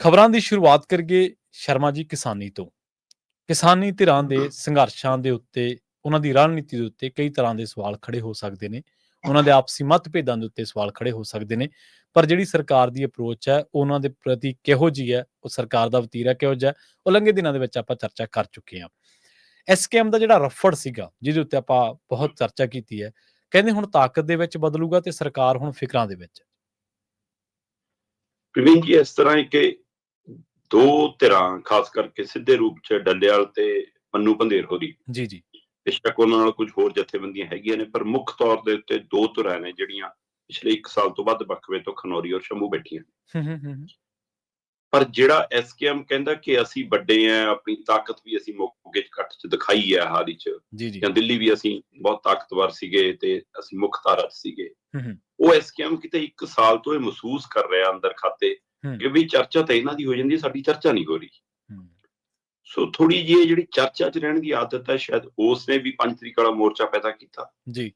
ਖਬਰਾਂ ਦੀ ਸ਼ੁਰੂਆਤ ਕਰੀਏ ਸ਼ਰਮਾ ਜੀ ਕਿਸਾਨੀ ਤੋਂ। ਕਿਸਾਨੀ ਧਿਰਾਂ ਦੇ ਸੰਘਰਸ਼ਾਂ ਦੇ ਉੱਤੇ, ਉਹਨਾਂ ਦੀ ਰਣਨੀਤੀ ਦੇ ਉੱਤੇ ਕਈ ਤਰ੍ਹਾਂ ਦੇ ਸਵਾਲ ਖੜੇ ਹੋ ਸਕਦੇ ਨੇ। ਉਹਨਾਂ ਦੇ ਆਪਸੀ ਮਤਭੇਦਾਂ ਦੇ ਉੱਤੇ ਸਵਾਲ ਖੜੇ ਹੋ ਸਕਦੇ ਨੇ। ਪਰ ਜਿਹੜੀ ਸਰਕਾਰ ਦੀ ਅਪਰੋਚ ਹੈ, ਉਹਨਾਂ ਦੇ ਪ੍ਰਤੀ ਕਿਹੋ ਜੀ ਹੈ, ਉਹ ਸਰਕਾਰ ਦਾ ਵਤੀਰਾ ਕਿਹੋ ਜਿਹਾ, ਉਹ ਲੰਘੇ ਦਿਨਾਂ ਦੇ ਵਿੱਚ ਆਪਾਂ ਚਰਚਾ ਕਰ ਚੁੱਕੇ ਹਾਂ। ਐਸਕੇਐਮ ਦਾ ਜਿਹੜਾ ਰਫੜ ਸੀਗਾ, ਜਿਹਦੇ ਉੱਤੇ ਆਪਾਂ ਬਹੁਤ ਚਰਚਾ ਕੀਤੀ ਹੈ, ਕਹਿੰਦੇ ਹੁਣ ਤਾਕਤ ਦੇ ਵਿੱਚ ਬਦਲੂਗਾ ਤੇ ਸਰਕਾਰ ਹੁਣ ਫਿਕਰਾਂ ਦੇ ਵਿੱਚ ਪ੍ਰਵੀਨ ਜੀ, ਇਸ ਤਰ੍ਹਾਂ ਹੈ ਕਿ ਦੋ ਧਿਰਾਂ ਖਾਸ ਕਰਕੇ ਸਿੱਧੇ ਰੂਪ ਚ ਡੱਲੇਵਾਲ ਤੇ ਮੰਨੂ ਭੰਦੇਰ ਹੋਰੀ। ਜੀ ਜੀ। ਬੇਸ਼ੱਕ ਉਹਨਾਂ ਨਾਲ ਕੁਝ ਹੋਰ ਜਥੇਬੰਦੀਆਂ ਹੈਗੀਆਂ ਨੇ ਪਰ ਮੁੱਖ ਤੌਰ ਦੇ ਉੱਤੇ ਦੋ ਧਿਰਾਂ ਨੇ ਜਿਹੜੀਆਂ ਪਿਛਲੇ 1 ਸਾਲ ਤੋਂ ਵੱਧ ਬਖਵੇ ਤੋਂ ਖਨੌਰੀ ਔਰ ਸ਼ੰਭੂ ਬੈਠੀਆਂ ਹੂੰ ਹੂੰ ਹੂੰ ਪਰ ਜਿਹੜਾ ਐਸਕੇਐਮ ਕਹਿੰਦਾ ਕਿ ਅਸੀਂ ਵੱਡੇ ਆ ਆਪਣੀ ਤਾਕਤ ਵੀ ਅਸੀਂ ਮੌਕੇ ਚ ਚ ਦਿਖਾਈ ਹੈ ਹਾਲ ਚ ਜੀ ਦਿੱਲੀ ਵੀ ਅਸੀਂ ਬਹੁਤ ਤਾਕਤਵਰ ਸੀਗੇ ਤੇ ਅਸੀਂ ਮੁੱਖ ਧਾਰਾ 'ਚ ਸੀਗੇ। ਹੂੰ ਹੂੰ। ਉਹ ਐਸਕੇਐਮ ਕਿਤੇ 1 ਸਾਲ ਤੋਂ ਇਹ ਮਹਿਸੂਸ ਕਰ ਰਿਹਾ ਅੰਦਰ ਖਾਤੇ। ਕਿ ਵੀ ਚਰਚਾ ਤਾਂ ਇਹਨਾਂ ਦੀ ਹੋ ਜਾਂਦੀ ਸਾਡੀ ਚਰਚਾ ਨਹੀਂ ਹੋ ਰਹੀ। ਸੋ ਥੋੜੀ ਜਿਹੀ ਜਿਹੜੀ ਚਰਚਾ 'ਚ ਰਹਿਣ ਦੀ ਆਦਤ ਹੈ ਸ਼ਾਇਦ ਉਸ ਨੇ ਵੀ ਪੰਜ ਤਰੀਕ ਵਾਲਾ ਮੋਰਚਾ ਪੈਦਾ ਕੀਤਾ। ਜੀ।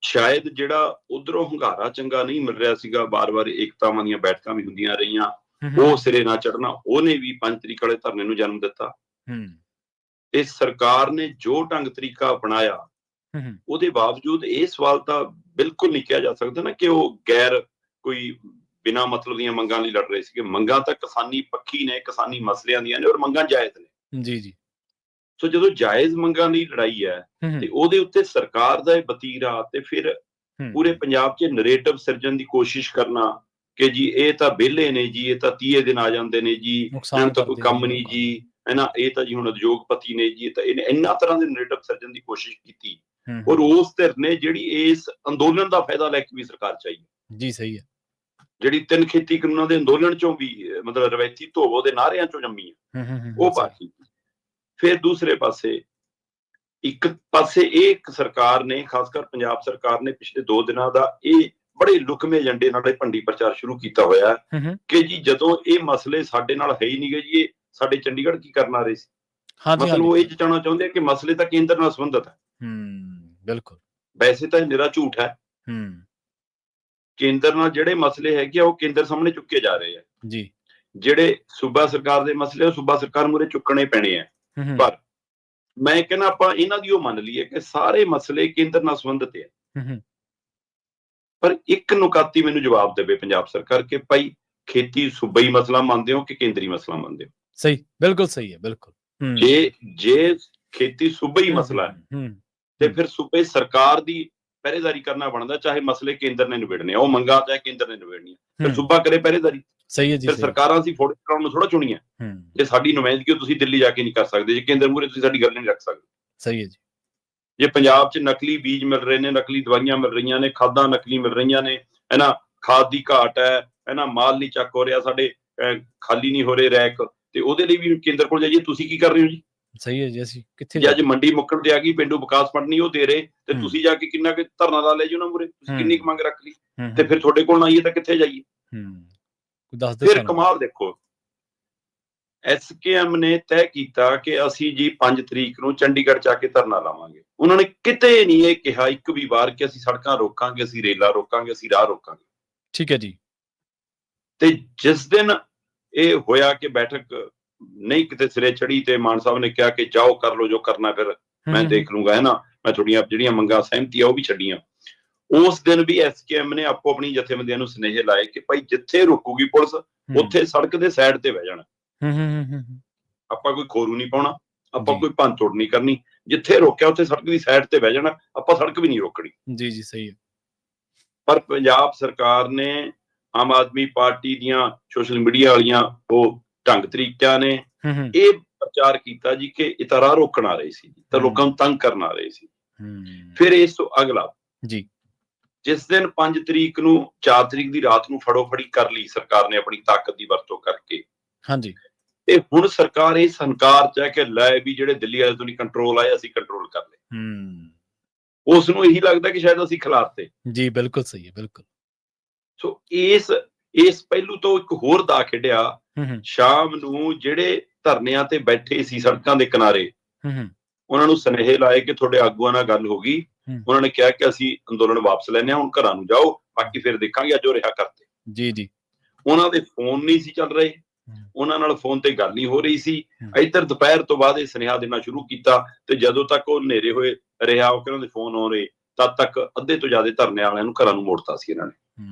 ਸ਼ਾਇਦ ਜਿਹੜਾ ਉਧਰੋਂ ਹੰਗਾਰਾ ਚੰਗਾ ਨਹੀਂ ਮਿਲ ਰਿਹਾ ਸੀਗਾ ਬਾਰ-ਬਾਰ ਏਕਤਾਵਾਂ ਦੀਆਂ ਬੈਠਕਾਂ ਵੀ ਹੁੰਦੀਆਂ ਰਹੀਆਂ ਉਹ ਸਿਰੇ ਨਾ ਚੜਨਾ ਉਹਨੇ ਵੀ ਪੰਜ ਤਰੀਕ ਵਾਲੇ ਧਰਨੇ ਨੂੰ ਜਨਮ ਦਿੱਤਾ। ਹੂੰ। ਤੇ ਸਰਕਾਰ ਨੇ ਜੋ ਢੰਗ ਤਰੀਕਾ ਅਪਣਾਇਆ ਉਹਦੇ ਬਾਵਜੂਦ ਇਹ ਸਵਾਲ ਤਾਂ ਬਿਲਕੁਲ ਨਹੀਂ ਕਿਹਾ ਜਾ ਸਕਦਾ ਨਾ ਕਿ ਉਹ ਗੈਰ ਕੋਈ ਬਿਨਾ ਮਤਲਬ ਦੀਆਂ ਮੰਗਾਂ ਲਈ ਲੜ ਰਹੇ ਸੀਗੇ। ਮੰਗਾਂ ਤਾਂ ਕਿਸਾਨੀ ਪੱਖੀ ਨੇ ਕਿਸਾਨੀ ਮਸਲਿਆਂ ਦੀਆਂ ਨੇ ਔਰ ਮੰਗਾਂ ਜਾਇਜ਼ ਨੇ। ਜੀ ਜੀ। ਸੋ ਜਦੋਂ ਜਾਇਜ਼ ਮੰਗਾਂ ਲਈ ਲੜਾਈ ਹੈ ਤੇ ਉਹਦੇ ਉੱਤੇ ਸਰਕਾਰ ਦਾ ਇਹ ਵਤੀਰਾ ਤੇ ਫਿਰ। ਪੂਰੇ ਪੰਜਾਬ 'ਚ ਨਰੇਟਿਵ ਸਿਰਜਣ ਦੀ ਕੋਸ਼ਿਸ਼ ਕਰਨਾ ਕਿ ਜੀ ਇਹ ਤਾਂ ਵਿਹਲੇ ਨੇ ਜੀ ਇਹ ਤਾਂ 30 ਦਿਨ ਆ ਜਾਂਦੇ ਨੇ ਜੀ ਇਹਨਾਂ ਤਾਂ ਕੋਈ ਕੰਮ ਨਹੀਂ ਜੀ ਹੈ ਨਾ ਇਹ ਤਾਂ ਜੀ ਹੁਣ ਉਦਯੋਗਪਤੀ ਨੇ ਜੀ ਤਾਂ ਇਹਨੇ ਇੰਨਾ ਤਰ੍ਹਾਂ ਦੇ ਨਰੇਟਿਵ ਸਿਰਜਣ ਦੀ ਕੋਸ਼ਿਸ਼ ਕੀਤੀ। ਔਰ ਉਸ ਧਿਰ ਨੇ ਜਿਹੜੀ ਇਸ ਅੰਦੋਲਨ ਦਾ ਫਾਇਦਾ ਲੈ ਕੇ ਵੀ ਸਰਕਾਰ ਚਾਹੀ ਜੀ ਸਹੀ ਹੈ। ਜਿਹੜੀ ਤਿੰਨ ਖੇਤੀ ਕਾਨੂੰਨਾਂ ਦੇ ਅੰਦੋਲਨ ਚੋਂ ਵੀ ਮਤਲਬ ਰਵੈਤੀ ਧੋਵੋ ਦੇ ਨਾਰਿਆਂ ਚੋਂ ਜੰਮੀ ਹੂੰ ਉਹ ਪਾਰਟੀ ਫਿਰ ਦੂਸਰੇ ਪਾਸੇ ਇੱਕ ਪਾਸੇ ਇਹ ਇੱਕ ਸਰਕਾਰ ਨੇ ਖਾਸ ਕਰ ਪੰਜਾਬ ਸਰਕਾਰ ਨੇ ਪਿਛਲੇ 2 ਦਿਨਾਂ ਦਾ ਇਹ ਬੜੇ ਲੁਕਵੇਂ ਏਜੰਡੇ ਨਾਲ ਇਹ ਭੰਡੀ ਪ੍ਰਚਾਰ ਸ਼ੁਰੂ ਕੀਤਾ ਹੋਇਆ। ਕਿ ਜੀ ਜਦੋਂ ਇਹ ਮਸਲੇ ਸਾਡੇ ਨਾਲ ਹੈ ਹੀ ਨਹੀਂਗੇ ਜੀ ਇਹ ਸਾਡੇ ਚੰਡੀਗੜ੍ਹ ਕੀ ਕਰਨ ਆ ਰਹੇ ਸੀ? ਹਾਂਜੀ ਮਤਲਬ ਉਹ ਇਹ ਜਤਾਉਣਾ ਚਾਹੁੰਦੇ ਆ ਕਿ ਮਸਲੇ ਤਾਂ ਕੇਂਦਰ ਨਾਲ ਸੰਬੰਧਿਤ ਹੈ ਹੂੰ ਬਿਲਕੁਲ। ਵੈਸੇ ਤਾਂ ਇਹ ਨਿਰਾ ਝੂਠ ਹੈ। ਹੂੰ। ਕੇਂਦਰ ਨਾਲ ਜਿਹੜੇ ਮਸਲੇ ਹੈਗੇ ਆ ਉਹ ਕੇਂਦਰ ਸਾਹਮਣੇ ਚੁੱਕੇ ਜਾ ਰਹੇ ਆ। ਜੀ। ਜਿਹੜੇ ਸੂਬਾ ਸਰਕਾਰ ਦੇ ਮਸਲੇ ਉਹ ਸੂਬਾ ਸਰਕਾਰ ਮੂਰੇ ਚੁੱਕਣੇ ਪੈਣੇ ਆ। ਪਰ ਮੈਂ ਕਹਿੰਦਾ ਆਪਾਂ ਇਹਨਾਂ ਦੀ ਉਹ ਮੰਨ ਲਈਏ ਕਿ ਸਾਰੇ ਮਸਲੇ ਕੇਂਦਰ ਨਾਲ ਸੰਬੰਧਿਤ ਹੂੰ ਪਰ ਇੱਕ ਨੁਕਾਤੀ ਮੈਨੂੰ ਜਵਾਬ ਦੇਵੇ ਪੰਜਾਬ ਸਰਕਾਰ ਕਿ ਭਾਈ ਖੇਤੀ ਸੂਬਾਈ ਮਸਲਾ ਮੰਨਦੇ ਹੋ ਕਿ ਕੇਂਦਰੀ ਮਸਲਾ ਮੰਨਦੇ ਹੋ? ਸਹੀ ਬਿਲਕੁਲ ਸਹੀ ਹੈ ਬਿਲਕੁਲ। ਜੇ ਜੇ ਖੇਤੀ ਸੂਬਾਈ ਮਸਲਾ ਹੂੰ। ਤੇ ਫਿਰ ਸੂਬੇ ਸਰਕਾਰ ਦੀ ਪਹਿਰੇਦਾਰੀ ਕਰਨਾ ਬਣਦਾ ਚਾਹੇ ਮਸਲੇ ਕੇਂਦਰ ਨੇ ਨਿਬੇੜਨੇ ਆ ਉਹ ਮੰਗਾ ਚਾਹੇ ਕੇਂਦਰ ਨੇ ਨਿਬੇੜਨੀ ਫਿਰ ਸੂਬਾ ਕਰੇ ਪਹਿਰੇਦਾਰੀ। ਸਹੀ ਹੈ ਜੀ ਫਿਰ ਸਰਕਾਰਾਂ ਅਸੀਂ ਫੋਟੋ ਕਰਾਉਣ ਨੂੰ ਥੋੜਾ ਚੁਣੀਆਂ। ਜੇ ਸਾਡੀ ਨੁਮਾਇੰਦਗੀ ਤੁਸੀਂ ਦਿੱਲੀ ਜਾ ਕੇ ਨਹੀਂ ਕਰ ਸਕਦੇ। ਜੇ ਕੇਂਦਰ ਮੂਰੇ ਤੁਸੀਂ ਸਾਡੀ ਗੱਲ ਨਹੀਂ ਰੱਖ ਸਕਦੇ। ਸਹੀ ਹੈ ਜੀ। ਜੇ ਪੰਜਾਬ 'ਚ ਨਕਲੀ ਬੀਜ ਮਿਲ ਰਹੇ ਨੇ ਨਕਲੀ ਦਵਾਈਆਂ ਮਿਲ ਰਹੀਆਂ ਨੇ ਖਾਦਾਂ ਨਕਲੀ ਮਿਲ ਰਹੀਆਂ ਨੇ ਹੈਨਾ ਖਾਦ ਦੀ ਘਾਟ ਹੈ ਹੈਨਾ ਮਾਲ ਨਹੀਂ ਚੱਕ ਹੋ ਰਿਹਾ ਸਾਡੇ ਖਾਲੀ ਨਹੀਂ ਹੋ ਰਹੇ ਰੈਕ ਤੇ ਉਹਦੇ ਲਈ ਵੀ ਕੇਂਦਰ ਕੋਲ ਜਾਈਏ। ਤੁਸੀਂ ਕੀ ਕਰ ਰਹੇ ਹੋ ਜੀ? ਸਹੀ ਹੈ ਜੀ ਅਸੀਂ ਕਿੱਥੇ ਜੇ ਅੱਜ ਮੰਡੀ ਮੁੱਕਣ ਤੇ ਆ ਗਈ ਪਿੰਡੂ ਵਿਕਾਸ ਫੰਡ ਨਹੀਂ ਉਹ ਦੇ ਰਹੇ ਤੇ। ਤੁਸੀਂ ਜਾ ਕੇ ਕਿੰਨਾ ਕਿ ਧਰਨਾ ਲਾ ਲਿਆ ਜੀ ਉਹਨਾਂ ਮੂਰੇ ਤੁਸੀਂ। ਕਿੰਨੀ ਕੁ ਮੰਗ ਰੱਖ ਲਈ? ਤੇ ਫਿਰ ਤੁਹਾਡੇ ਕੋਲ ਆਈਏ ਤਾਂ ਕਿੱਥੇ ਜਾਈਏ? ਹੂੰ ਕੋਈ ਦੱਸ ਦੇ ਫਿਰ। ਕਮਾਲ ਦੇਖੋ। ਐਸਕੇਐਮ ਨੇ ਤੈਅ ਕੀਤਾ ਕਿ ਅਸੀਂ ਜੀ 5 ਤਰੀਕ ਨੂੰ ਚੰਡੀਗੜ੍ਹ ਜਾ ਕੇ ਧਰਨਾ ਲਾਵਾਂਗੇ। ਉਹਨਾਂ ਨੇ ਕਿਤੇ ਨਹੀਂ ਇਹ ਕਿਹਾ ਇੱਕ ਵੀ ਵਾਰ ਕਿ ਅਸੀਂ ਸੜਕਾਂ ਰੋਕਾਂਗੇ ਅਸੀਂ ਰੇਲਾਂ ਰੋਕਾਂਗੇ ਅਸੀਂ ਰਾਹ ਰੋਕਾਂਗੇ। ਠੀਕ ਹੈ ਜੀ। ਤੇ ਜਿਸ ਦਿਨ ਇਹ ਹੋਇਆ ਕਿ ਬੈਠਕ ਨਹੀਂ ਕਿਤੇ ਸਿਰੇ ਚੜੀ ਤੇ ਮਾਨ ਸਾਹਿਬ ਨੇ ਕਿਹਾ ਕਿ ਜਾਓ ਕਰ ਲਓ ਜੋ ਕਰਨਾ ਫਿਰ ਮੈਂ ਦੇਖ ਲੂੰਗਾ ਹੈ ਨਾ? ਮੈਂ ਤੁਹਾਡੀਆਂ ਜਿਹੜੀਆਂ ਮੰਗਾਂ ਸਹਿਮਤੀ ਆ ਉਹ ਵੀ ਛੱਡੀਆਂ। ਉਸ ਦਿਨ ਵੀ ਐਸਕੇਐਮ ਨੇ ਆਪੋ ਆਪਣੀ ਜਥੇਬੰਦੀਆਂ ਨੂੰ ਸੁਨੇਹੇ ਲਾਏ ਕਿ ਭਾਈ ਜਿੱਥੇ ਰੁਕੂਗੀ ਪੁਲਿਸ ਉੱਥੇ ਸੜਕ ਦੇ ਸਾਈਡ ਤੇ ਬਹਿ ਜਾਣਾ। ਹੂੰ ਹੂੰ ਹੂੰ, ਹੂੰ ਆਪਾਂ ਕੋਈ ਖੋਰੂ ਨਹੀਂ ਪਾਉਣਾ ਆਪਾਂ। ਕੋਈ ਭੰਨ ਤੋੜ ਨਹੀਂ ਕਰਨੀ। ਜਿੱਥੇ ਰੋਕਿਆ ਉੱਥੇ ਸੜਕ ਦੀ ਸਾਈਡ ਤੇ ਬਹਿ ਜਾਣਾ ਆਪਾਂ ਸੜਕ ਵੀ ਨਹੀਂ ਰੋਕਣੀ। ਜੀ ਜੀ ਸਹੀ ਹੈ। ਪਰ ਪੰਜਾਬ ਸਰਕਾਰ ਨੇ ਆਮ ਆਦਮੀ ਪਾਰਟੀ ਦੀਆਂ ਸੋਸ਼ਲ ਮੀਡੀਆ ਵਾਲੀਆਂ ਉਹ ਢੰਗ ਤਰੀਕਿਆਂ ਨੇ ਇਹ ਪ੍ਰਚਾਰ ਕੀਤਾ ਜੀ ਕਿ ਇਹ ਤਾਂ ਰਾਹ ਰੋਕਣ ਆ ਰਹੇ ਸੀ ਤਾਂ। ਲੋਕਾਂ ਨੂੰ ਤੰਗ ਕਰਨ ਆ ਰਹੇ ਸੀ। ਫਿਰ ਇਸ ਤੋਂ ਅਗਲਾ ਜੀ। ਜਿਸ ਦਿਨ 5 ਤਰੀਕ ਨੂੰ 4 ਤਰੀਕ ਦੀ ਰਾਤ ਨੂੰ ਫੜੋ ਫੜੀ ਕਰ ਲਈ ਸਰਕਾਰ ਨੇ ਆਪਣੀ ਤਾਕਤ ਦੀ ਵਰਤੋਂ ਕਰਕੇ। ਹਾਂਜੀ। ਤੇ ਹੁਣ ਸਰਕਾਰ ਇਸ ਹੰਕਾਰ ਚ ਹੈ ਕਿ ਲੈ ਵੀ ਜਿਹੜੇ ਦਿੱਲੀ ਵਾਲੇ ਤੋਂ ਨਹੀਂ ਕੰਟਰੋਲ ਆਏ ਅਸੀਂ ਕੰਟਰੋਲ ਕਰ ਲਏ। ਹੂੰ। ਉਸ ਨੂੰ ਇਹੀ ਲੱਗਦਾ ਕਿ ਸ਼ਾਇਦ ਅਸੀਂ ਖਿਲਾਰਤੇ। ਜੀ ਬਿਲਕੁਲ ਸਹੀ ਹੈ ਬਿਲਕੁਲ। ਸੋ ਇਸ ਇਸ ਪਹਿਲੂ ਤੋਂ ਇੱਕ ਹੋਰ ਦਾ ਖੇਡਿਆ ਸ਼ਾਮ ਨੂੰ ਜਿਹੜੇ ਧਰਨਿਆਂ ਤੇ ਬੈਠੇ ਸੀ ਸੜਕਾਂ ਦੇ ਕਿਨਾਰੇ ਉਹਨਾਂ ਨੂੰ ਸੁਨੇਹੇ ਲਾਏ ਕਿ ਤੁਹਾਡੇ ਆਗੂਆਂ ਨਾਲ ਗੱਲ ਹੋ ਗਈ। ਉਹਨਾਂ ਨੇ ਕਿਹਾ ਕਿ ਅਸੀਂ ਅੰਦੋਲਨ ਵਾਪਸ ਲੈਣੇ ਆ ਹੁਣ ਘਰਾਂ ਨੂੰ ਜਾਓ ਬਾਕੀ ਫਿਰ ਦੇਖਾਂਗੇ ਅੱਜ ਉਹ ਰਿਹਾ ਕਰਤੇ ਜੀ ਜੀ। ਉਹਨਾਂ ਦੇ ਫੋਨ ਨਹੀਂ ਸੀ ਚੱਲ ਰਹੇ। ਉਹਨਾਂ ਨਾਲ ਫੋਨ ਤੇ ਗੱਲ ਨਹੀਂ ਹੋ ਰਹੀ ਸੀ। ਇੱਧਰ ਦੁਪਹਿਰ ਤੋਂ ਬਾਅਦ ਇਹ ਸੁਨੇਹਾ ਦੇਣਾ ਸ਼ੁਰੂ ਕੀਤਾ ਤੇ ਜਦੋਂ ਤੱਕ ਉਹ ਹਨੇਰੇ ਹੋਏ ਰਿਹਾ ਉਹ ਕਿਹਨਾਂ ਦੇ ਫੋਨ ਹੋ ਰਹੇ ਤਦ ਤੱਕ ਅੱਧੇ ਤੋਂ ਜ਼ਿਆਦਾ ਧਰਨੇ ਵਾਲਿਆਂ ਨੂੰ ਘਰਾਂ ਨੂੰ ਮੋੜਤਾ ਸੀ ਇਹਨਾਂ ਨੇ।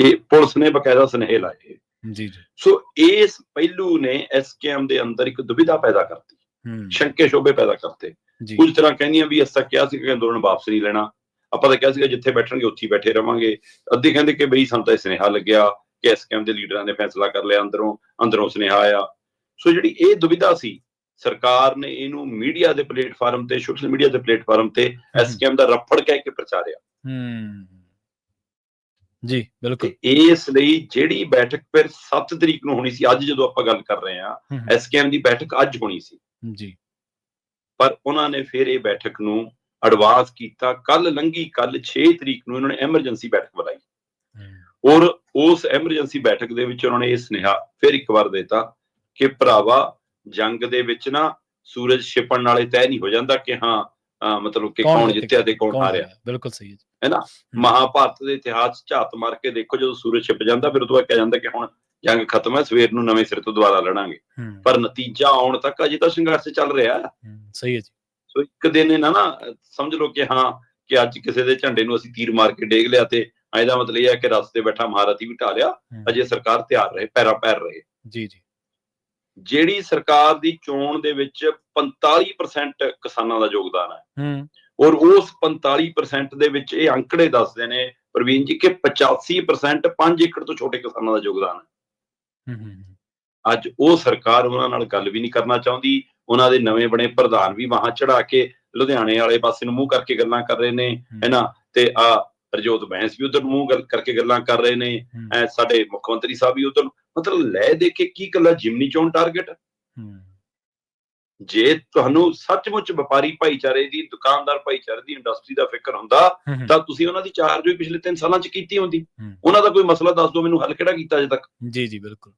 ਇਹ ਪੁਲਿਸ ਨੇ ਬਕਾਇਦਾ ਸੁਨੇਹੇ ਲਾਏ। ਜੀ ਜੀ। ਸੋ ਇਸ ਪਹਿਲੂ ਨੇ ਐਸਕੇਐਮ ਦੇ ਅੰਦਰ ਇੱਕ ਦੁਬਿਧਾ ਪੈਦਾ ਕਰਤੀ। ਹੂੰ। ਸ਼ੰਕੇ ਸ਼ੋਭੇ ਪੈਦਾ ਕਰਤੇ। ਕੁਝ ਤਰ੍ਹਾਂ ਕਹਿੰਦੀਆਂ ਵੀ ਅਸਾਂ ਕਿਹਾ ਸੀ ਕਿ ਅੰਦੋਲਨ ਵਾਪਸ ਨਹੀਂ ਲੈਣਾ। ਆਪਾਂ ਤਾਂ ਕਿਹਾ ਸੀਗਾ ਜਿੱਥੇ ਬੈਠਣਗੇ ਉੱਥੇ ਬੈਠੇ ਰਵਾਂਗੇ। ਅੱਧੇ ਕਹਿੰਦੇ ਕਿ ਬਈ ਸਾਨੂੰ ਤਾਂ ਸੁਨੇਹਾ ਲੱਗਿਆ ਕਿ ਐਸਕੇਐਮ ਦੇ ਲੀਡਰਾਂ ਨੇ ਫੈਸਲਾ ਕਰ ਲਿਆ ਅੰਦਰੋਂ ਅੰਦਰੋਂ ਸੁਨੇਹਾ ਆਇਆ। ਸੋ ਜਿਹੜੀ ਇਹ ਦੁਬਿਧਾ ਸੀ ਸਰਕਾਰ ਨੇ ਇਹਨੂੰ ਮੀਡੀਆ ਦੇ ਪਲੇਟਫਾਰਮ ਤੇ ਸੋਸ਼ਲ ਮੀਡੀਆ ਦੇ ਪਲੇਟਫਾਰਮ ਤੇ ਐਸਕੇਐਮ ਦਾ ਰੱਫੜ ਕਹਿ ਕੇ ਪ੍ਰਚਾਰਿਆ। ਹੂੰ। ਜੀ ਬਿਲਕੁਲ। ਇਸ ਲਈ ਜਿਹੜੀ ਬੈਠਕ ਫਿਰ 7 ਤਰੀਕ ਨੂੰ ਹੋਣੀ ਸੀ ਅੱਜ ਜਦੋਂ ਆਪਾਂ ਗੱਲ ਕਰ ਰਹੇ ਹਾਂ ਐਸਕੇਐਮ ਦੀ ਬੈਠਕ ਅੱਜ ਹੋਣੀ ਸੀ। ਜੀ। ਪਰ ਉਹਨਾਂ ਨੇ ਫਿਰ ਇਹ ਬੈਠਕ ਨੂੰ ਐਡਵਾਂਸ ਕੀਤਾ। ਕੱਲ ਲੰਗੀ ਕੱਲ 6 ਤਰੀਕ ਨੂੰ ਇਹਨਾਂ ਨੇ ਐਮਰਜੈਂਸੀ ਬੈਠਕ ਬੁਲਾਈ। ਔਰ ਉਸ ਐਮਰਜੈਂਸੀ ਬੈਠਕ ਦੇ ਵਿੱਚ ਉਹਨਾਂ ਨੇ ਇਹ ਸੁਨੇਹਾ ਫਿਰ ਇੱਕ ਵਾਰ ਦਿੱਤਾ ਕਿ ਭਰਾਵਾ ਜੰਗ ਦੇ ਵਿੱਚ ਨਾ ਸੂਰਜ ਛਿਪਣ ਨਾਲੇ ਤੈਅ ਨਹੀਂ ਹੋ ਜਾਂਦਾ ਕਿ ਹਾਂ ਮਤਲਬ ਕਿ ਕੌਣ ਜਿੱਤਿਆ ਤੇ ਕੌਣ ਹਾਰਿਆ। ਬਿਲਕੁਲ ਸਹੀ ਹੈ ਜੀ। ਹੈ ਨਾ? ਮਹਾਭਾਰਤ ਦੇ ਇਤਿਹਾਸ ਝਾਤ ਮਾਰ ਕੇ ਦੇਖੋ ਜਦੋਂ ਸੂਰਜ ਛਿਪ ਜਾਂਦਾ ਫਿਰ ਉਹ ਤੋਂ ਬਾਅਦ ਕਿਹਾ ਜਾਂਦਾ ਕਿ ਹੁਣ ਜੰਗ ਖਤਮ ਹੈ ਸਵੇਰ ਨੂੰ ਨਵੇਂ ਸਿਰ ਤੋਂ ਦੁਬਾਰਾ ਲੜਾਂਗੇ। ਪਰ ਨਤੀਜਾ ਆਉਣ ਤੱਕ ਅਜੇ ਤਾਂ ਸੰਘਰਸ਼ ਚੱਲ ਰਿਹਾ ਸਹੀ ਹੈ ਜੀ। ਸੋ ਇੱਕ ਦਿਨ ਇਹਨਾਂ ਨਾ ਸਮਝ ਲਓ ਕਿ ਹਾਂ ਕਿ ਅੱਜ ਕਿਸੇ ਦੇ ਝੰਡੇ ਨੂੰ ਅਸੀਂ ਤੀਰ ਮਾਰ ਕੇ ਡੇਗ ਲਿਆ ਤੇ ਇਹਦਾ ਮਤਲਬ ਇਹ ਹੈ ਕਿ ਰਸਤੇ ਬੈਠਾ ਮਹਾਰਥੀ ਵੀ ਢਾ ਲਿਆ ਹੂੰ, ਅਜੇ ਸਰਕਾਰ ਤਿਆਰ ਰਹੇ ਪੈਰਾ ਪੈਰ ਰਹੇ। ਜੀ ਜੀ। ਜਿਹੜੀ ਸਰਕਾਰ ਦੀ ਚੋਣ ਦੇ ਵਿੱਚ 45% ਕਿਸਾਨਾਂ ਦਾ ਯੋਗਦਾਨ ਹੈ। ਹੂੰ। ਔਰ ਉਸ 45% ਦੇ ਵਿੱਚ ਇਹ ਅੰਕੜੇ ਦੱਸਦੇ ਨੇ ਪ੍ਰਵੀਨ ਜੀ ਕਿ 85% 5 ਏਕੜ ਤੋਂ ਛੋਟੇ ਕਿਸਾਨਾਂ ਦਾ ਯੋਗਦਾਨ ਹੈ। ਅੱਜ ਉਹ ਸਰਕਾਰ ਉਹਨਾਂ ਨਾਲ ਗੱਲ ਵੀ ਨਹੀਂ ਕਰਨਾ ਚਾਹੁੰਦੀ ਉਹਨਾਂ ਦੇ ਨਵੇਂ ਬਣੇ ਪ੍ਰਧਾਨ ਵੀ ਵਾਹਾਂ ਚੜਾ ਕੇ ਲੁਧਿਆਣੇ ਵਾਲੇ ਪਾਸੇ ਨੂੰ ਮੂੰਹ ਕਰਕੇ ਗੱਲਾਂ ਕਰ ਰਹੇ ਨੇ ਹੈਨਾ ਤੇ ਆ ਰਜੋਤ ਬੈਂਸ ਵੀ ਉਧਰ ਮੂੰਹ ਗੱਲ ਕਰਕੇ ਗੱਲਾਂ ਕਰ ਰਹੇ ਨੇ ਸਾਡੇ ਮੁੱਖ ਮੰਤਰੀ ਸਾਹਿਬ ਵੀ ਉਧਰ ਮਤਲਬ ਲੈ ਦੇ ਕੇ ਕੀ ਕੱਲਾ ਜਿਮਨੀ ਚੋਣ ਟਾਰਗੇਟ ਜੇ ਤੁਹਾਨੂੰ ਸੱਚਮੁੱਚ ਵਪਾਰੀ ਭਾਈਚਾਰੇ ਦੀ ਦੁਕਾਨਦਾਰ ਭਾਈਚਾਰੇ ਦੀ ਇੰਡਸਟਰੀ ਦਾ ਫਿਕਰ ਹੁੰਦਾ ਤਾਂ ਤੁਸੀਂ ਉਹਨਾਂ ਦੀ ਚਾਰਜ ਵੀ ਪਿਛਲੇ 3 ਸਾਲਾਂ 'ਚ ਕੀਤੀ ਹੁੰਦੀ। ਉਹਨਾਂ ਦਾ ਕੋਈ ਮਸਲਾ ਦੱਸ ਦਿਓ ਮੈਨੂੰ ਹੱਲ ਕਿਹੜਾ ਕੀਤਾ ਅਜੇ ਤੱਕ? ਜੀ ਜੀ ਬਿਲਕੁਲ।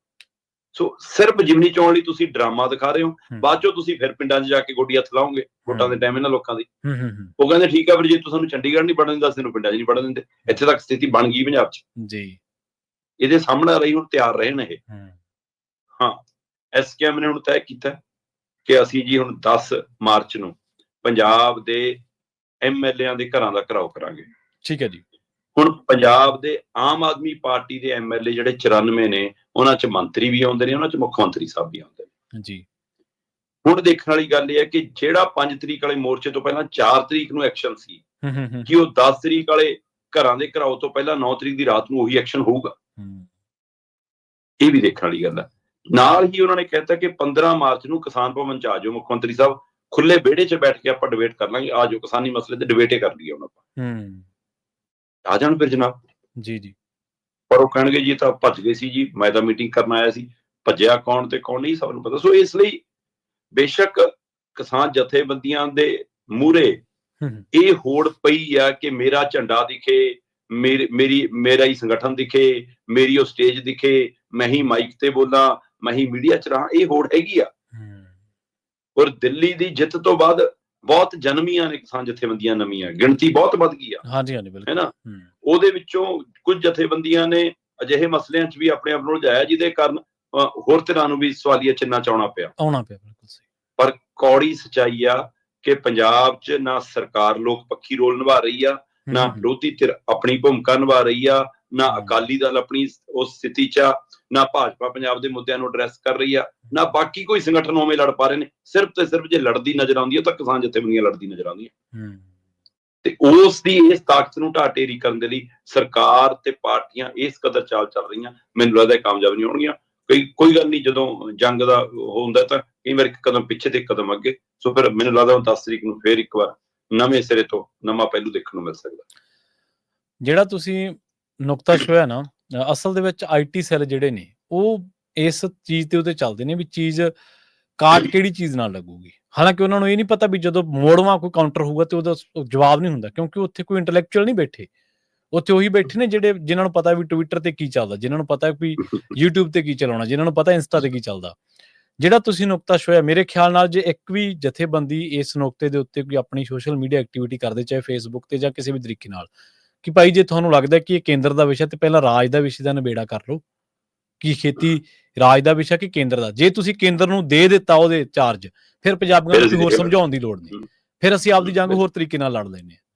ਸੋ ਸਿਰਫ ਜਿਮਨੀ ਚੋਣ ਲਈ ਤੁਸੀਂ ਡਰਾਮਾ ਦਿਖਾ ਰਹੇ ਹੋ। ਬਾਅਦ ਚੋਂ ਤੁਸੀਂ ਫਿਰ ਪਿੰਡਾਂ 'ਚ ਜਾ ਕੇ ਗੋਡੀ ਹੱਥ ਲਾਓਗੇ ਵੋਟਾਂ ਦੇ ਟਾਈਮ ਇਹਨਾਂ ਲੋਕਾਂ ਦੀ। ਉਹ ਕਹਿੰਦੇ ਠੀਕ ਆ ਫਿਰ ਜੇ ਤੁਹਾਨੂੰ ਚੰਡੀਗੜ੍ਹ ਨਹੀਂ ਪੜਨ ਦਿੰਦਾ ਤੈਨੂੰ ਪਿੰਡਾਂ 'ਚ ਨਹੀਂ ਪੜਨ ਦਿੰਦੇ। ਇੱਥੇ ਤੱਕ ਸਥਿਤੀ ਬਣ ਗਈ ਪੰਜਾਬ 'ਚ। ਜੀ। ਇਹਦੇ ਸਾਹਮਣੇ ਰਹੀ ਹੁਣ ਤਿਆਰ ਰਹੇ ਨੇ ਇਹ। ਹੂੰ, ਐਸਕੇਐਮ ਨੇ ਹੁਣ ਤੈਅ ਕੀਤਾ। ਕਿ ਅਸੀਂ ਜੀ ਹੁਣ 10 ਮਾਰਚ ਨੂੰ ਪੰਜਾਬ ਦੇ ਐਮਐਲਏਆਂ ਦੇ ਘਰਾਂ ਦਾ ਘਰਾਓ ਕਰਾਂਗੇ। ਠੀਕ ਹੈ ਜੀ। ਹੁਣ ਪੰਜਾਬ ਦੇ ਆਮ ਆਦਮੀ ਪਾਰਟੀ ਦੇ ਐਮਐਲਏ ਜਿਹੜੇ 94 ਨੇ ਉਹਨਾਂ 'ਚ ਮੰਤਰੀ ਵੀ ਆਉਂਦੇ ਨੇ ਉਹਨਾਂ 'ਚ ਮੁੱਖ ਮੰਤਰੀ ਸਾਹਿਬ ਵੀ ਆਉਂਦੇ ਨੇ। ਜੀ। ਹੁਣ ਦੇਖਣ ਵਾਲੀ ਗੱਲ ਇਹ ਹੈ ਕਿ ਜਿਹੜਾ 5 ਤਰੀਕ ਵਾਲੇ ਮੋਰਚੇ ਤੋਂ ਪਹਿਲਾਂ 4 ਤਰੀਕ ਨੂੰ ਐਕਸ਼ਨ ਸੀ ਕਿ ਉਹ 10 ਤਰੀਕ ਵਾਲੇ ਘਰਾਂ ਦੇ ਘਰਾਓ ਤੋਂ ਪਹਿਲਾਂ 9 ਤਰੀਕ ਦੀ ਰਾਤ ਨੂੰ ਉਹੀ ਐਕਸ਼ਨ ਹੋਊਗਾ। ਇਹ ਵੀ ਦੇਖਣ ਵਾਲੀ ਗੱਲ ਹੈ। ਨਾਲ ਹੀ ਉਹਨਾਂ ਨੇ ਕਹਿਤਾ ਕਿ 15 ਮਾਰਚ ਨੂੰ ਕਿਸਾਨ ਭਵਨ ਚ ਆ ਜਾਓ ਮੁੱਖ ਮੰਤਰੀ ਸਾਹਿਬ। ਖੁੱਲੇ ਵਿਹੜੇ 'ਚ ਬੈਠ ਕੇ ਆਪਾਂ ਡਿਬੇਟ ਕਰ ਲਾਂਗੇ। ਆ ਜਾਓ ਕਿਸਾਨੀ ਮਸਲੇ ਤੇ ਡਿਬੇਟੇ ਕਰ ਲਈਏ ਹੁਣ ਆਪਾਂ। ਹੂੰ, ਆ ਜਾਣ ਫਿਰ ਜਨਾਬ। ਜੀ ਜੀ। ਪਰ ਉਹ ਕਹਿਣਗੇ ਜੀ ਤਾਂ ਭੱਜ ਗਏ ਸੀ ਜੀ ਮੈਂ ਤਾਂ ਮੀਟਿੰਗ ਕਰਨ ਆਇਆ ਸੀ। ਭੱਜਿਆ ਕੌਣ ਤੇ ਕੌਣ ਨਹੀਂ ਸਭ ਨੂੰ ਪਤਾ। ਸੋ ਇਸ ਲਈ ਬੇਸ਼ੱਕ ਕਿਸਾਨ ਜਥੇਬੰਦੀਆਂ ਦੇ ਮੂਰੇ ਇਹ ਹੋੜ ਪਈ ਆ ਕਿ ਮੇਰਾ ਝੰਡਾ ਦਿਖੇ ਮੇਰੀ ਮੇਰੀ ਮੇਰਾ ਹੀ ਸੰਗਠਨ ਦਿਖੇ ਮੇਰੀ ਉਹ ਸਟੇਜ ਦਿਖੇ ਮੈਂ ਹੀ ਮਾਈਕ ਤੇ ਬੋਲਾਂ ਮੈਂ ਹੀ ਮੀਡੀਆ 'ਚ ਰਹਾਂ ਇਹ ਹੋੜ ਹੈਗੀ ਆ। ਔਰ ਦਿੱਲੀ ਦੀ ਜਿੱਤ ਤੋਂ ਬਾਅਦ ਬਹੁਤ ਜਨਮੀਆਂ ਨੇ ਕਿਸਾਨ ਜਥੇਬੰਦੀਆਂ ਨਵੀਆਂ ਗਿਣਤੀ ਬਹੁਤ ਵੱਧ ਗਈ ਆ। ਹਾਂਜੀ ਹਾਂਜੀ ਬਿਲਕੁਲ। ਹੈ ਨਾ ਹੂੰ, ਉਹਦੇ ਵਿੱਚੋਂ ਕੁਝ ਜਥੇਬੰਦੀਆਂ ਨੇ ਅਜਿਹੇ ਮਸਲਿਆਂ 'ਚ ਵੀ ਆਪਣੇ ਆਪ ਨੂੰ ਉਲਝਾਇਆ ਜਿਹਦੇ ਕਾਰਨ ਹੋਰ ਤਰ੍ਹਾਂ ਨੂੰ ਵੀ ਸਵਾਲੀਆ ਚਿੰਨਾ ਚਾਉਣਾ ਪਿਆ। ਆਉਣਾ ਪਿਆ ਬਿਲਕੁਲ ਸਹੀ। ਪਰ ਕੌੜੀ ਸਚਾਈ ਆ ਕਿ ਪੰਜਾਬ 'ਚ ਨਾ ਸਰਕਾਰ ਲੋਕ ਪੱਖੀ ਰੋਲ ਨਿਭਾ ਰਹੀ ਆ ਨਾ ਵਿਰੋਧੀ ਧਿਰ ਆਪਣੀ ਭੂਮਿਕਾ ਨਿਭਾ ਰਹੀ ਆ ਨਾ। ਅਕਾਲੀ ਦਲ ਆਪਣੀ ਉਸ ਸਥਿਤੀ 'ਚ ਆ ਨਾ ਭਾਜਪਾ ਪੰਜਾਬ ਦੇ ਮੁੱਦਿਆਂ ਨੂੰ ਐਡਰੈਸ ਕਰ ਰਹੀ ਆ ਨਾ ਬਾਕੀ ਕੋਈ ਸੰਗਠਨ ਉਵੇਂ ਲੜ ਪਾ ਰਹੇ ਨੇ। ਸਿਰਫ ਤੇ ਸਿਰਫ ਜੇ ਲੜਦੀ ਨਜ਼ਰ ਆਉਂਦੀ ਹੈ ਤਾਂ ਕਿਸਾਨ ਜਥੇਬੰਦੀਆਂ ਲੜਦੀ ਨਜ਼ਰ ਆਉਂਦੀਆਂ। ਤੇ ਉਸ ਦੀ ਇਸ ਤਾਕਤ ਨੂੰ ਢਾਟੇਰੀ ਕਰਨ ਦੇ ਲਈ ਸਰਕਾਰ ਤੇ ਪਾਰਟੀਆਂ ਇਸ ਕਦਰ ਚਾਲ ਚੱਲ ਰਹੀਆਂ। ਮੈਨੂੰ ਲੱਗਦਾ ਕਾਮਯਾਬ ਨਹੀਂ ਹੋਣਗੀਆਂ। ਕੋਈ ਕੋਈ ਗੱਲ ਨਹੀਂ ਜਦੋਂ ਜੰਗ ਦਾ ਹੁੰਦਾ ਤਾਂ ਕਈ ਵਾਰ ਇੱਕ ਕਦਮ ਪਿੱਛੇ ਤੇ ਇੱਕ ਕਦਮ ਅੱਗੇ। ਸੋ ਫਿਰ ਮੈਨੂੰ ਲੱਗਦਾ ਹੁਣ 10 ਤਰੀਕ ਨੂੰ ਫੇਰ ਇੱਕ ਵਾਰ ਨਵੇਂ ਸਿਰੇ ਤੋਂ ਨਵਾਂ ਪਹਿਲੂ ਦੇਖਣ ਨੂੰ ਮਿਲ ਸਕਦਾ। ਜਿਹੜਾ ਤੁਸੀਂ ਨੁਕਤਾ ਛੋਇਆ ਨਾ, ਅਸਲ ਦੇ ਵਿੱਚ ਆਈਟੀ ਸੈੱਲ ਜਿਹੜੇ ਨੇ, ਉਹ ਇਸ ਚੀਜ਼ ਤੇ ਉਹਤੇ ਚੱਲਦੇ ਨੇ ਵੀ ਚੀਜ਼ ਕਾਟ ਕਿਹੜੀ ਚੀਜ਼ ਨਾਲ ਲੱਗੂਗੀ। ਹਾਲਾਂਕਿ ਉਹਨਾਂ ਨੂੰ ਇਹ ਨਹੀਂ ਪਤਾ ਵੀ ਜਦੋਂ ਮੋੜਵਾ ਕੋਈ ਕਾਊਂਟਰ ਹੋਊਗਾ ਤੇ ਉਹਦਾ ਜਵਾਬ ਨਹੀਂ ਹੁੰਦਾ, ਕਿਉਂਕਿ ਉੱਥੇ ਕੋਈ ਇੰਟੈਲੈਕਚੁਅਲ ਨਹੀਂ ਬੈਠੇ। ਉੱਥੇ ਉਹੀ ਬੈਠੇ ਨੇ ਜਿਹੜੇ, ਜਿਨ੍ਹਾਂ ਨੂੰ ਪਤਾ ਵੀ ਟਵਿੱਟਰ ਤੇ ਕੀ ਚੱਲਦਾ, ਜਿਨ੍ਹਾਂ ਨੂੰ ਪਤਾ ਵੀ YouTube ਤੇ ਕੀ ਚਲਾਉਣਾ, ਜਿਨ੍ਹਾਂ ਨੂੰ ਪਤਾ ਇੰਸਟਾ ਤੇ ਕੀ ਚੱਲਦਾ। ਜਿਹੜਾ ਤੁਸੀਂ ਨੁਕਤਾ ਛੋਇਆ ਮੇਰੇ ਖਿਆਲ ਨਾਲ ਜੇ ਇੱਕ ਵੀ ਜਥੇਬੰਦੀ ਇਸ ਨੁਕਤੇ ਦੇ ਉੱਤੇ ਕੋਈ ਆਪਣੀ ਸੋਸ਼ਲ ਮੀਡੀਆ ਐਕਟੀਵਿਟੀ ਕਰਦੇ, ਚਾਹੇ ਫੇਸਬੁੱਕ ਤੇ ਜਾਂ ਕਿਸੇ ਵੀ ਤਰੀਕੇ ਨਾਲ ਕਿ ਭਾਈ ਜੇ ਤੁਹਾਨੂੰ ਲੱਗਦਾ ਕਿ ਇਹ ਕੇਂਦਰ ਦਾ ਵਿਸ਼ਾ ਤੇ ਪਹਿਲਾਂ ਰਾਜ ਦਾ ਵਿਸ਼ੇ ਦਾ ਨਿਬੇੜਾ ਕਰ ਲਓ ਕਿ ਖੇਤੀ ਰਾਜ ਦਾ ਵਿਸ਼ਾ ਕਿ ਕੇਂਦਰ ਦਾ ਜੇ ਤੁਸੀਂ ਕੇਂਦਰ ਨੂੰ ਦੇ ਦਿੱਤਾ ਉਹਦੇ ਚਾਰਜ ਫਿਰ ਪੰਜਾਬੀਆਂ ਨੂੰ ਹੋਰ ਸਮਝਾਉਣ ਦੀ ਲੋੜ ਨਹੀਂ। ਫਿਰ ਅਸੀਂ ਆਪਦੀ ਜੰਗ। ਹੋਰ ਤਰੀਕੇ ਨਾਲ ਲੜ ਹਾਂ